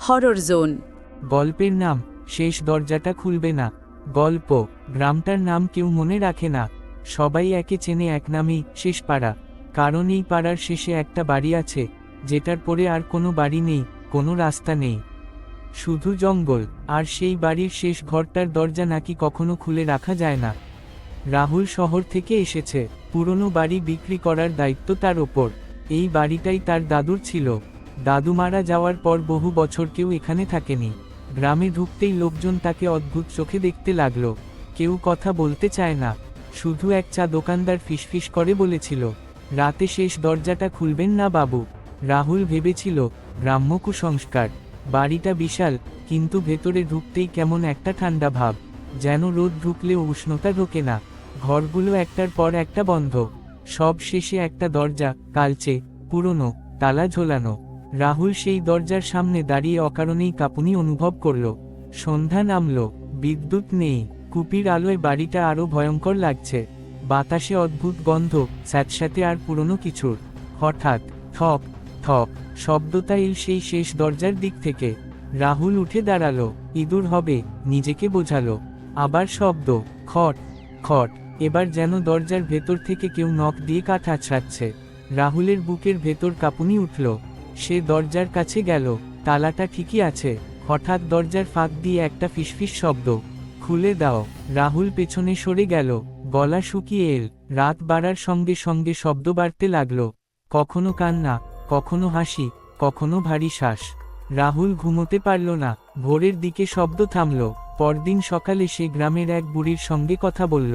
Horror zone গল্পের নাম, শেষ দরজাটা খুলবে না। গল্প, গ্রামটার নাম কেউ মনে রাখে না। সবাই একে চেনে এক নামই শেষ পাড়া। কারণ এই পাড়ার শেষে একটা বাড়ি আছে, যেটার পরে আর কোনো বাড়ি নেই, কোনো রাস্তা নেই। শুধু জঙ্গল, আর সেই বাড়ির শেষ ঘরটার দরজা নাকি কখনো খুলে রাখা যায় না। রাহুল শহর থেকে এসেছে, পুরনো বাড়ি বিক্রি করার দায়িত্ব তার ওপর। এই বাড়িটাই তার দাদুর ছিল। দাদু মারা যাওয়ার পর বহু বছর কেউ এখানে থাকেনি। গ্রামে ঢুকতেই লোকজন তাকে অদ্ভুত চোখে দেখতে লাগল। কেউ কথা বলতে চায় না। শুধু এক চা দোকানদার ফিসফিস করে বলেছিল, রাতে শেষ দরজাটা খুলবেন না বাবু। রাহুল ভেবেছিল, গ্রাম্য কুসংস্কার। বাড়িটা বিশাল, কিন্তু ভেতরে ঢুকতেই কেমন একটা ঠান্ডা ভাব। যেন রোদ ঢুকলেও উষ্ণতা ঢোকে না। ঘরগুলো একটার পর একটা বন্ধ। সব শেষে একটা দরজা, কালচে, পুরনো, তালা ঝোলানো। রাহুল সেই দরজার সামনে দাঁড়িয়ে অকারণেই কাঁপুনি অনুভব করল। সন্ধ্যা নামল, বিদ্যুৎ নেই, কুপির আলোয় বাড়িটা আরও ভয়ঙ্কর লাগছে। বাতাসে অদ্ভুত গন্ধ, স্যাঁতস্যাঁতে আর পুরনো কিছুর। হঠাৎ ঠক ঠক শব্দটা এল সেই শেষ দরজার দিক থেকে। রাহুল উঠে দাঁড়াল, ইঁদুর হবে, নিজেকে বোঝালো। আবার শব্দ, খট খট, এবার যেন দরজার ভেতর থেকে কেউ নখ দিয়ে কাঠ আছড়াচ্ছে রাহুলের বুকের ভেতর কাঁপুনি উঠল। সে দরজার কাছে গেল, তালাটা ঠিকই আছে, হঠাৎ দরজার ফাঁক দিয়ে একটা ফিসফিস শব্দ, খুলে দাও, রাহুল পেছনে সরে গেল, গলা শুকিয়ে এল, রাত বাড়ার সঙ্গে সঙ্গে শব্দ বাড়তে লাগল, কখনো কান্না, কখনো হাসি, কখনো ভারী শ্বাস, রাহুল ঘুমোতে পারল না, ভোরের দিকে শব্দ থামল, পরদিন সকালে সে গ্রামের এক বুড়ির সঙ্গে কথা বলল,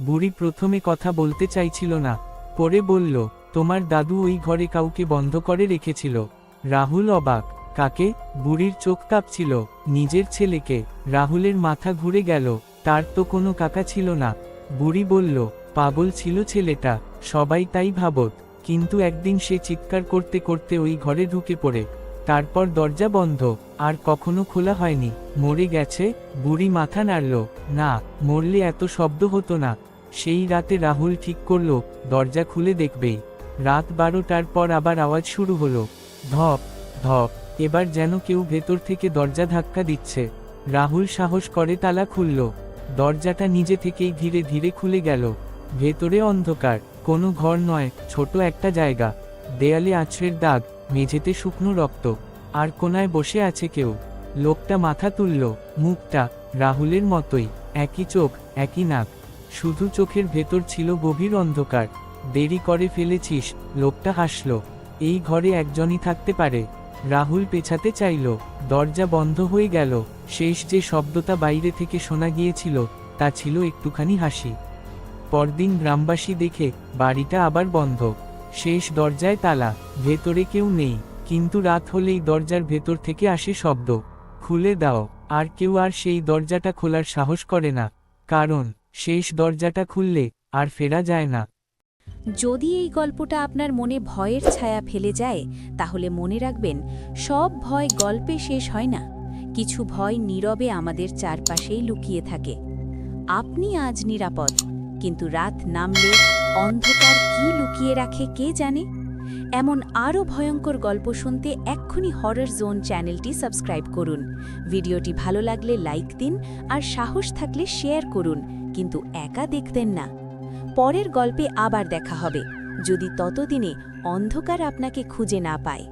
বুড়ি প্রথমে কথা বলতে চাইছিল না, পরে বলল তোমার দাদু ওই ঘরে কাউকে বন্ধ করে রেখেছিল। রাহুল অবাক। কাকে? বুড়ির চোখ কাঁপছিল। নিজের ছেলেকে। রাহুলের মাথা ঘুরে গেল। তার তো কোনো কাকা ছিল না। বুড়ি বলল, পাগল ছিল ছেলেটা। সবাই তাই ভাবত। কিন্তু একদিন সে চিৎকার করতে করতে ওই ঘরে ঢুকে পড়ে। তারপর দরজা বন্ধ। আর কখনো খোলা হয়নি। মরে গেছে। বুড়ি মাথা নাড়ল। না, মরলে এত শব্দ হতো না। সেই রাতে রাহুল ঠিক করল, দরজা খুলে দেখবেই। রাত বারোটার পর আবার আওয়াজ শুরু হলো। ধপ ধপ, এবার যেন কেউ ভেতর থেকে দরজা ধাক্কা দিচ্ছে। রাহুল সাহস করে তালা খুলল। দরজাটা নিজে থেকেই ধীরে ধীরে খুলে গেল। ভেতরে অন্ধকার, কোনো ঘর নয়, ছোট একটা জায়গা। দেয়ালে আছড়ের দাগ, মেঝেতে শুকনো রক্ত। আর কোনায় বসে আছে কেউ। লোকটা মাথা তুলল, মুখটা রাহুলের মতোই, একই চোখ, একই নাক। শুধু চোখের ভেতর ছিল গভীর অন্ধকার। দেরি করে ফেলেছিস, লোকটা হাসল। এই ঘরে একজনই থাকতে পারে। রাহুল পেছাতে চাইল। দরজা বন্ধ হয়ে গেল। শেষ যে শব্দটা বাইরে থেকে শোনা গিয়েছিল, তা ছিল একটুখানি হাসি। পরদিন গ্রামবাসী দেখে, বাড়িটা আবার বন্ধ। শেষ দরজায় তালা। ভেতরে কেউ নেই। কিন্তু রাত হলেই দরজার ভেতর থেকে আসে শব্দ। খুলে দাও। আর কেউ আর সেই দরজাটা খোলার সাহস করে না। কারণ, শেষ দরজাটা খুললে আর ফেরা যায় না। যদি এই গল্পটা আপনার মনে ভয়ের ছায়া ফেলে যায়, তাহলে মনে রাখবেন, সব ভয় গল্পে শেষ হয় না। কিছু ভয় নীরবে আমাদের চারপাশেই লুকিয়ে থাকে। আপনি আজ নিরাপদ, কিন্তু রাত নামলে অন্ধকার কি লুকিয়ে রাখে কে জানে? এমন আরও ভয়ঙ্কর গল্প শুনতে এক্ষুনি হরর জোন চ্যানেলটি সাবস্ক্রাইব করুন। ভিডিওটি ভালো লাগলে লাইক দিন আর সাহস থাকলে শেয়ার করুন, কিন্তু একা দেখতেন না। পরের গল্পে আবার দেখা হবে যদি ততদিনে অন্ধকার আপনাকে খুঁজে না পায়।